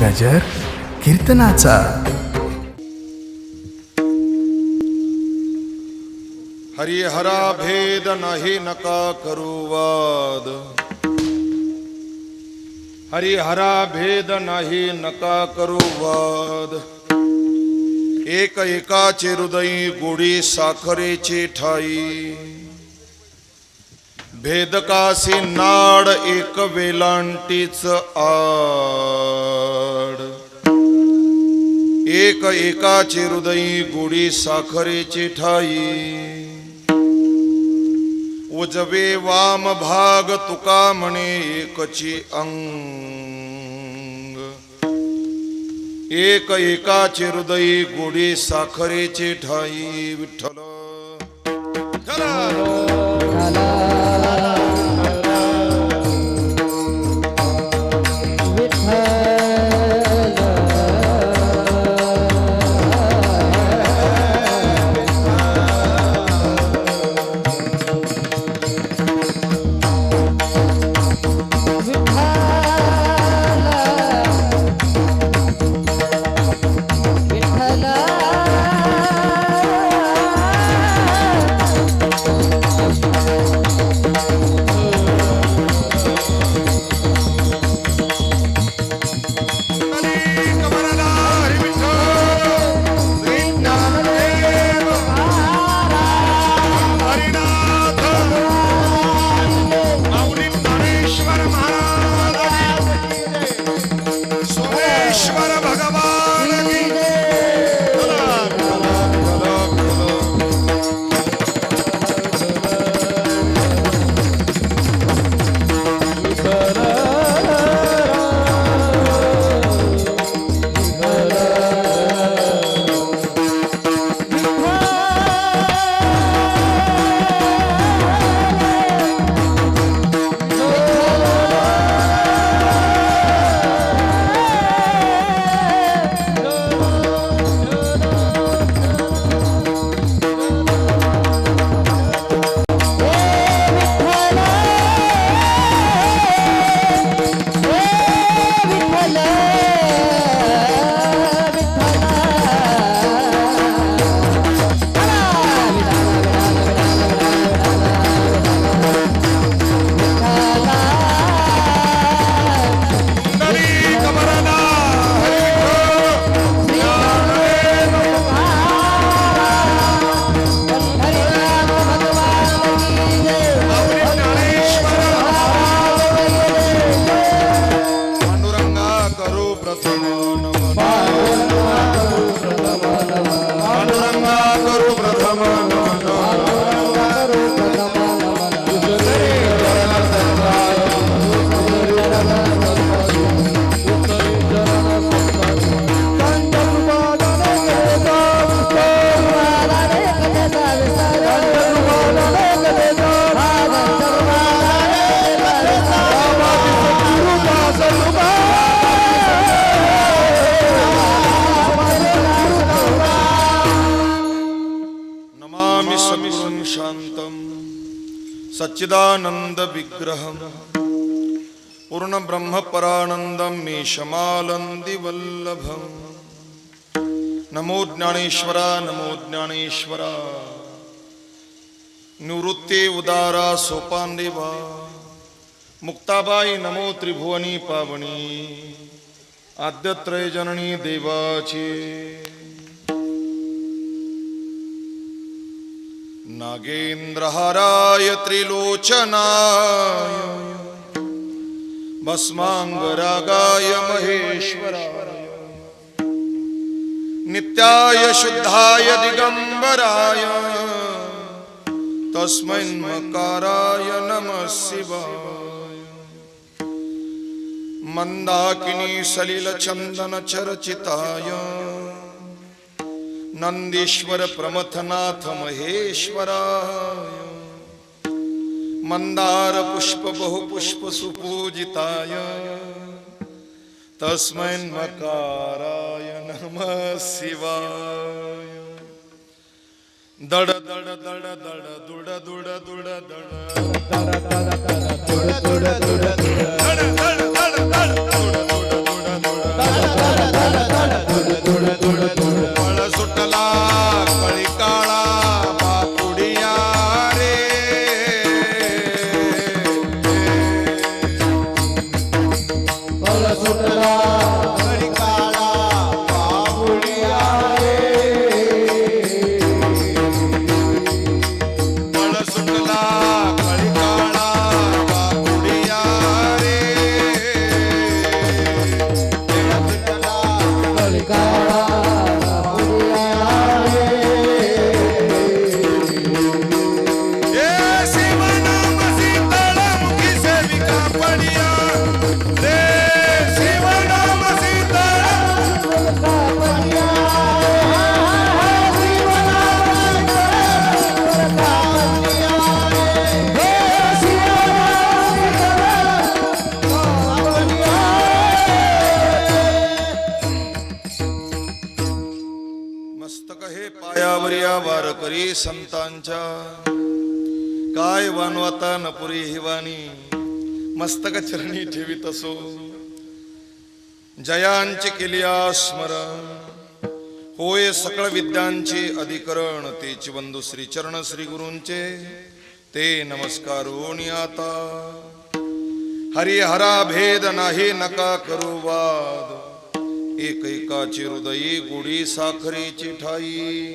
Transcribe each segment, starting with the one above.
गजर कीर्तनाचा. हरिहरा भेद नाही नका करू वाद हरिहरा भेद नाही नका करू वाद एक एकाचे हृदयी गोडी साखरेची ठाई. भेदकासी नाड एक वेलांटीच आ एक एकाचे हृदयी गोडी साखरेची ठाई. उजवे वाम भाग तुका म्हणे एकची अंग. एक एकाचे हृदयी गोडी साखरेचे ठाई विठ्ठल. सच्चिदानन्दविग्रहं पूर्णब्रह्मपरानन्दं मीशमालन्दिवल्लभम् नमो ज्ञानेश्वरा नमो ज्ञानेश्वरा। निवृत्ते उदारा सोपानदेवा। मुक्ताबाई नमो त्रिभुवनी पावनी। आद्यत्रय जननी देवाची। नागेन्द्रहाराय त्रिलोचनाय। भस्माङ्गरागाय महेश्वराय। नित्याय शुद्धाय दिगम्बराय। तस्मै मकाराय नमः शिवाय। मन्दाकिनी सलिलचन्दनचरचिताय नंदीश्वर प्रमथनाथ महेश्वराय मंदार पुष्प बहुपुष्प सुपूजिताय। तस्मै मकाराय नम शिवाय। दड दड दड दड दुड दुड दुड दड। दड दड दड संतांच्या. काय वानवाता नपुरी हिवानी मस्तक चरणी ठेवीत असो. जयांचे केली स्मरण होय सकळ विद्यांचे अधिकरण. ते बंधू श्री चरण श्री गुरूंचे. ते नमस्कार आता. हरिहरा भेद नाही नका करू वाद. एक एकाची हृदयी गुढी साखरेची ठाई.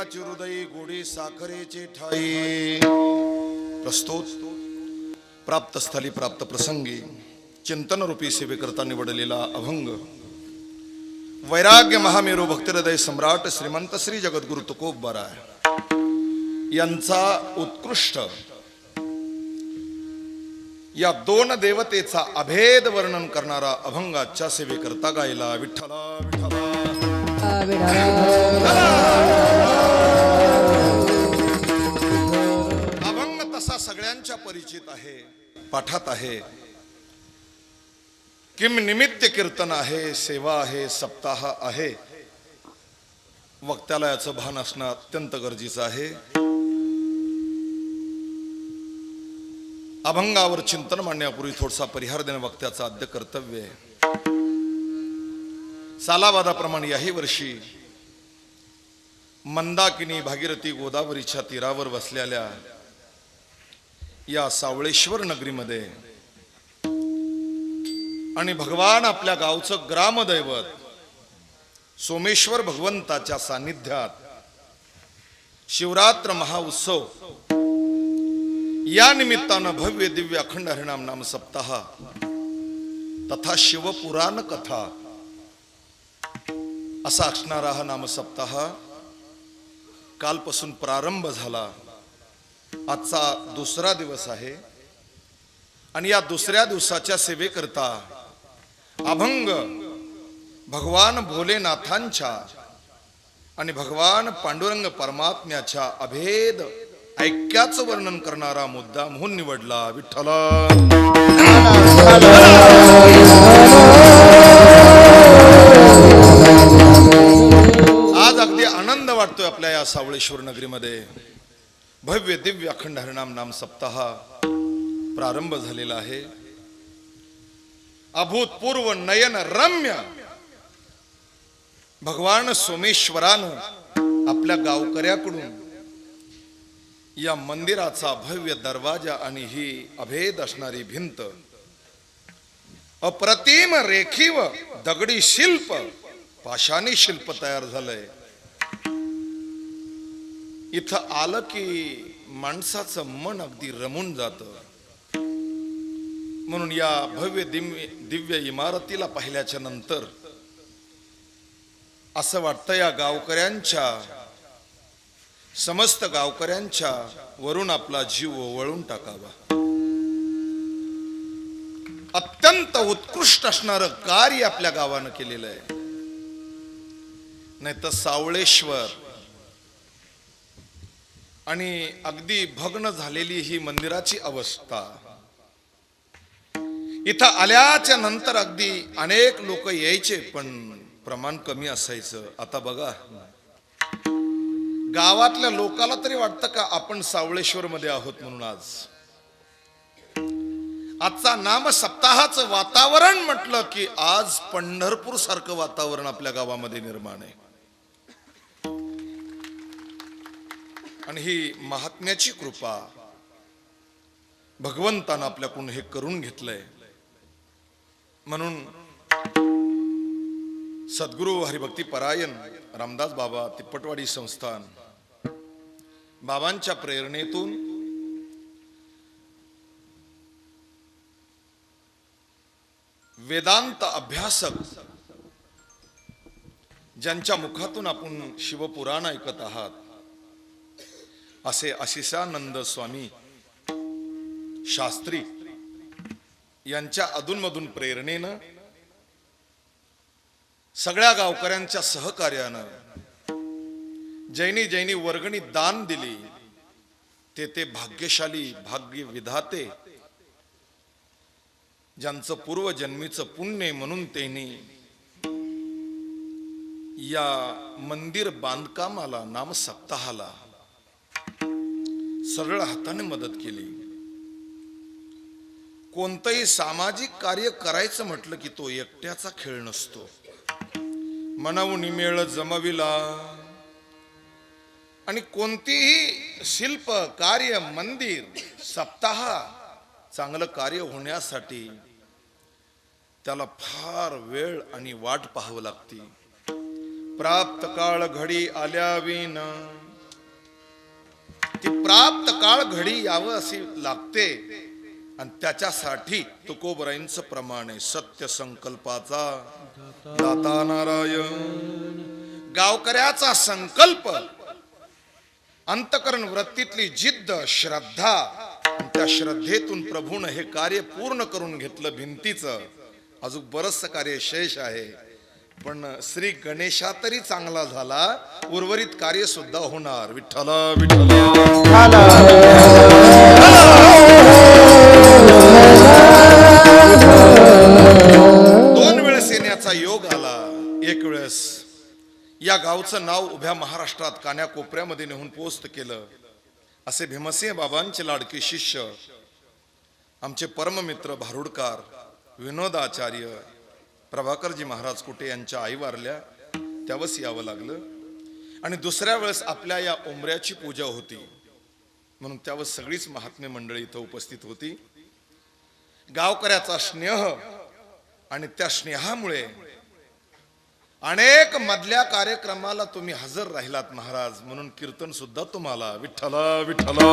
एक गोडी साखरेचे ठाई. प्रस्तुत. प्राप्त स्थली प्राप्त प्रसंगी चिंतन रूपी सेवेकरता निवडलेला अभंग. वैराग्य महामेरू भक्तिहृदय सम्राट श्रीमंत श्री जगद्गुरु तुकोबराय यांचा उत्कृष्ट या दोन देवतेचा अभेद वर्णन करणारा अभंगाच्या सेवेकरता गायला विठ्ठला विठ्ठला. आहे पाठात आहे. किम निमित्त कीर्तन आहे सेवा आहे सप्ताह आहे. वक्त्याला याचं भान असणं अत्यंत गरजेचं आहे. अभंगावर चिंतन मांडण्यापूर्वी थोडसा परिहार देणं वक्त्याचं आद्य कर्तव्य आहे. सालावादाप्रमाणे याही वर्षी मंदाकिनी भागीरथी गोदावरीच्या तीरावर बसलेल्या या सावळेश्वर नगरीमध्ये. आणि भगवान आपल्या गावचं ग्रामदैवत सोमेश्वर भगवंताच्या सान्निध्यात शिवरात्र महाउत्सव या निमित्तानं भव्य दिव्य अखंड हरिणाम नाम सप्ताह तथा शिवपुराण कथा असा असणारा हा नाम सप्ताह कालपासून प्रारंभ झाला. आजचा दुसरा दिवस आहे. आणि या दुसऱ्या दिवसाच्या सेवेकरता अभंग भगवान भोलेनाथांच्या आणि भगवान पांडुरंग परमात्म्याच्या अभेद ऐक्याचं वर्णन करणारा मुद्दा म्हणून निवडला विठ्ठला. आज अगदी आनंद वाटतोय आपल्या या सावळेश्वर नगरीमध्ये. भव्य दिव्य अखंड हरिनाम नाम सप्ताह प्रारंभ झालेला आहे. अभूतपूर्व नयन रम्य भगवान सोमेश्वरानं आपल्या गावकऱ्याकडून या मंदिराचा भव्य दरवाजा आणि ही अभेद असणारी भिंत अप्रतिम रेखीव दगडी शिल्प पाषाणी शिल्प तयार झालंय. इथं आलं की माणसाचं मन अगदी रमून जातं. म्हणून या भव्य दिव्य दिव्य इमारतीला पाहिल्याच्या नंतर असं वाटतं या गावकऱ्यांच्या समस्त गावकऱ्यांच्या वरून आपला जीव वळून टाकावा. अत्यंत उत्कृष्ट असणारं कार्य आपल्या गावानं केलेलं आहे. नाही तर सावळेश्वर आणि अगदी भग्न झालेली ही मंदिराची अवस्था. इथं आल्याच्यानंतर अगदी अनेक लोक यायचे पण प्रमाण कमी असायचं. आता बघा. गावातल्या लोकाला तरी वाटतं का आपण सावळेश्वर मध्ये आहोत म्हणून आज? आजचा नाम सप्ताहाचं वातावरण म्हटलं की आज पंढरपूर सारखं वातावरण आपल्या गावामध्ये निर्माण आहे. आणि ही महात्म्याची कृपा भगवंतानं आपल्याकडून हे करून घेतलंय. म्हणून सद्गुरु हरिभक्ती परायण रामदास बाबा तिप्पटवाडी संस्थान बाबांच्या प्रेरणेतून वेदांत अभ्यासक ज्यांच्या मुखातून आपण शिवपुराण ऐकत आहात असे आशिषानंद स्वामी शास्त्री यांच्या अधूनमधून प्रेरणेनं सगळ्या गावकऱ्यांच्या सहकार्यानं जैनी जैनी वर्गणी दान दिली. ते ते भाग्यशाली भाग्य विधाते ज्यांचं पूर्वजन्मीचं पुण्य म्हणून त्यांनी या मंदिर बांधकामाला नाम सप्ताहाला सरळ हाताने मदत केली. कोणतंही सामाजिक कार्य करायचं म्हटलं की तो एकट्याचा खेळ नसतो. मनावून मेळ जमविला. आणि कोणतीही शिल्प कार्य मंदिर सप्ताह चांगलं कार्य होण्यासाठी त्याला फार वेळ आणि वाट पाहावं लागते. प्राप्त काळ घडी आल्याविन प्राप्त काळ घडी यावं अशी लागते. आणि त्याच्यासाठी तुकोबराईंचं प्रमाण आहे. सत्य संकल्पाचा. दाता नारायण. गावकऱ्याचा संकल्प. अंतकरण वृत्तीतली जिद्द श्रद्धा. त्या श्रद्धेतून प्रभून हे कार्य पूर्ण करून घेतलं भिंतीचं. अजून बरचसं कार्य शेष आहे. पण श्री गणेशा तरी चांगला झाला. उर्वरित कार्य सुद्धा होणार. विठ्ठल विठ्ठल. दोन वेळेस येण्याचा योग आला. एक वेळेस या गावचं नाव उभ्या महाराष्ट्रात कान्या कोपऱ्यामध्ये नेहून पोस्ट केलं. असे भीमसिंह बाबांचे लाडके शिष्य आमचे परममित्र भारुडकार विनोदाचार्य प्रभाकरजी महाराज कुटे यांच्या आई वारल्या त्यावेळेस यावं लागलं. आणि दुसऱ्या वेळेस आपल्या या उमऱ्याची पूजा होती. म्हणून त्यावेळेस सगळीच महात्मे मंडळी इथं उपस्थित होती. गावकऱ्याचा स्नेह आणि त्या स्नेहामुळे अनेक मधल्या कार्यक्रमाला तुम्ही हजर राहिलात महाराज म्हणून कीर्तन सुद्धा तुम्हाला विठ्ठला विठ्ठला.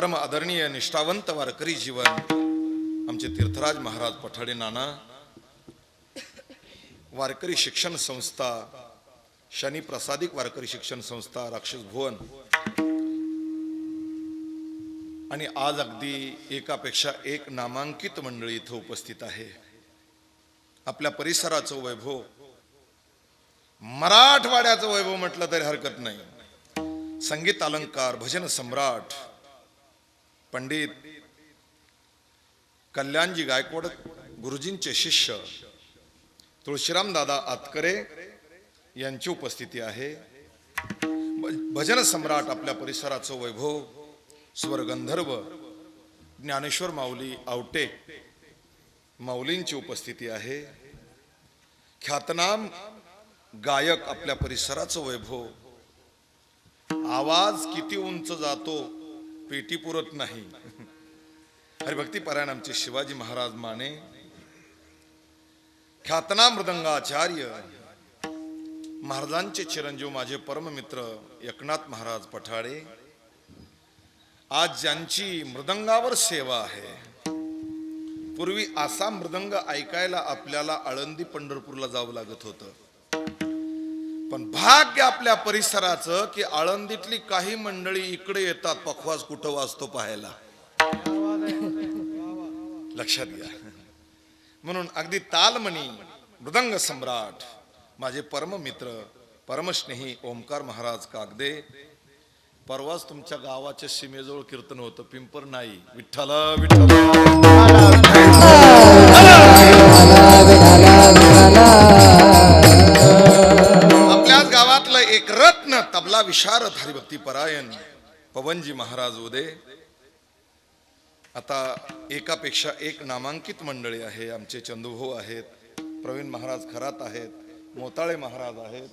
परम आदरणीय निष्ठावंत वारकरी जीवन आमचे तीर्थराज महाराज पठाडे नाना वारकरी शिक्षण संस्था शनी प्रसादिक वारकरी शिक्षण संस्था राक्षस भुवन. आणि आज अगदी एकापेक्षा एक नामांकित मंडळी इथं उपस्थित आहे. आपल्या परिसराचं वैभव मराठवाड्याचं वैभव म्हटलं तरी हरकत नाही. संगीत अलंकार भजन सम्राट पंडित कल्याणजी गायकवाड गुरुजींचे शिष्य तुळशीराम दादा आतकरे यांची उपस्थिती आहे. भजन सम्राट आपल्या परिसराचं वैभव स्वरगंधर्व ज्ञानेश्वर माऊली आवटे माऊलींची उपस्थिती आहे. ख्यातनाम गायक आपल्या परिसराचं वैभव. आवाज किती उंच जातो पेटी पुरत नाही. हरिभक्ती पारायण आमचे शिवाजी महाराज माने ख्यातना मृदंगाचार्य महाराजांचे चिरंजीव माझे परममित्र एकनाथ महाराज पठाडे आज ज्यांची मृदंगावर सेवा आहे पूर्वी आसाम मृदंग ऐकायला आपल्याला आळंदी पंढरपूरला जावं लागत होतं. पण भाग्य आपल्या परिसराचं की आळंदीतली काही मंडळी इकडे येतात पखवाज कुठं वाचतो पाहायला लक्षात घ्या म्हणून अगदी तालमणी मृदंग सम्राट माझे परम मित्र परमस्नेही ओमकार महाराज कागदे परवाच तुमच्या गावाच्या सीमेजवळ कीर्तन होतं पिंपर नाही विठ्ठल विठ्ठल तबला विशारद हरिभक्ती परायण पवनजी महाराज उदे. आता एकापेक्षा एक नामांकित मंडळी आहे आमचे चंदूभाऊ आहेत प्रवीण महाराज खरात आहेत मोताळे महाराज आहेत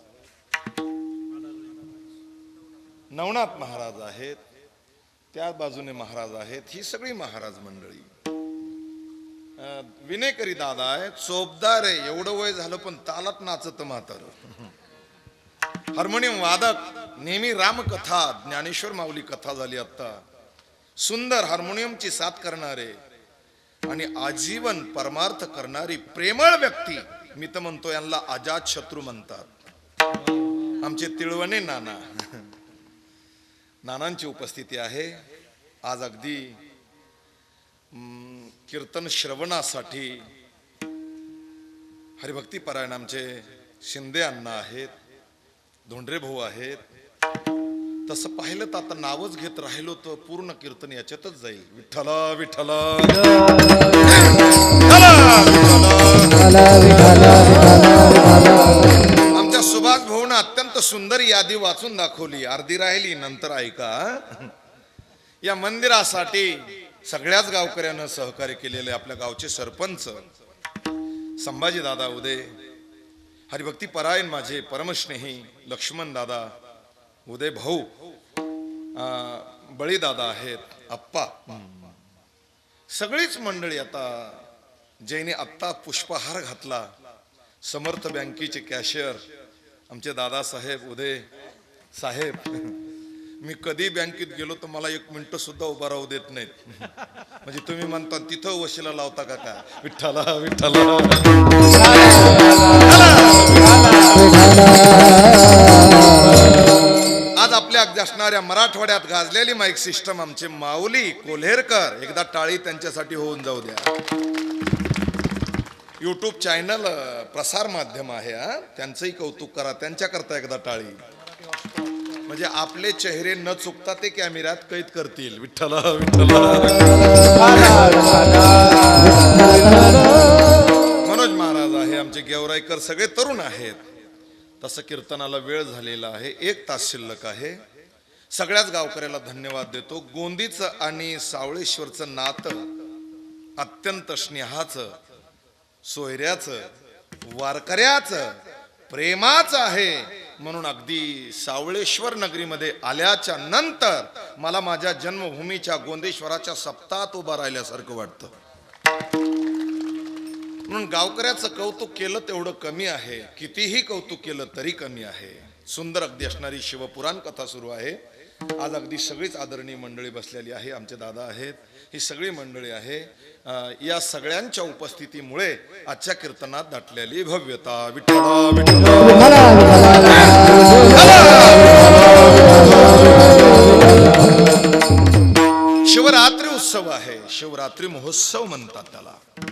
नवनाथ महाराज आहेत त्या बाजूने महाराज आहेत ही सगळी महाराज मंडळी. विनेकरी दादा आहे चोपदार आहे एवढं वय झालं पण तालात नाचत म्हातार. हार्मोनियम वादक. नेहमी रामकथा ज्ञानेश्वर माऊली कथा झाली आता सुंदर हार्मोनियमची साथ करणारे आणि आजीवन परमार्थ करणारी प्रेमळ व्यक्ती मी तर म्हणतो यांना अजात शत्रू म्हणतात. आमचे तिळवणे नाना. नानांची उपस्थिती आहे. आज अगदी कीर्तन श्रवणासाठी हरिभक्ती परायण आमचे शिंदे अण्णा आहेत. धोंडरे भाऊ आहेत. तसं पाहिलं तर आता नावच घेत राहिलो तर पूर्ण कीर्तन याच्यातच जाईल. विठ्ठल विठ्ठल. आमच्या सुभाष भाऊन अत्यंत सुंदर यादी वाचून दाखवली. अर्धी राहिली नंतर ऐका. या मंदिरासाठी सगळ्याच गावकऱ्यानं सहकार्य केलेले आपल्या गावचे सरपंच संभाजी दादा उदे हरिभक्ती परायण माझे परमस्नेही लक्ष्मण दादा उदय भाऊ बळी दादा आहेत आप्पा. सगळीच मंडळी आता ज्याने आत्ता पुष्पहार घातला समर्थ बँकेचे कॅशियर आमचे दादासाहेब उदय साहेब मी कधी बँकेत गेलो तर मला एक मिनिट सुद्धा उभा राहू देत नाहीत. म्हणजे तुम्ही म्हणता तिथं वशिला लावता का काय? विठ्ठला विठ्ठला आज आपल्या अगदी असणाऱ्या मराठवाड्यात गाजलेली माईक सिस्टम आमचे माऊली कोल्हेरकर. एकदा टाळी त्यांच्यासाठी होऊन जाऊ द्या. युट्यूब चॅनल प्रसार माध्यम आहे हा. त्यांचंही कौतुक करा. त्यांच्याकरता एकदा टाळी. म्हणजे आपले चेहरे न चुकता ते कॅमेऱ्यात कैद करतील. विठ्ठल विठ्ठल. आमचे गेवराईकर सगळे तरुण आहेत. तसं कीर्तनाला वेळ झालेला आहे. एक तास शिल्लक आहे. सगळ्याच गावकऱ्याला धन्यवाद देतो. गोंदीचं आणि सावळेश्वरचं नातं अत्यंत स्नेहाचं सोयऱ्याचं वारकऱ्याचं प्रेमाचं आहे. म्हणून अगदी सावळेश्वर नगरीमध्ये आल्याच्यानंतर मला माझ्या जन्मभूमीच्या गोंदेश्वराच्या सप्तात उभा राहिल्यासारखं वाटतं. म्हणून गावकऱ्याचं कौतुक केलं तेवढं कमी आहे. कितीही कौतुक केलं तरी कमी आहे. सुंदर अगदी असणारी शिवपुराण कथा सुरू आहे. आज अगदी सगळीच आदरणीय मंडळी बसलेली आहे. आमचे दादा आहेत. ही सगळी मंडळी आहे. या सगळ्यांच्या उपस्थितीमुळे आजच्या कीर्तनात दाटलेली भव्यता. विठ्ठला विठ्ठला. शिवरात्री उत्सव आहे. शिवरात्री महोत्सव म्हणतात त्याला.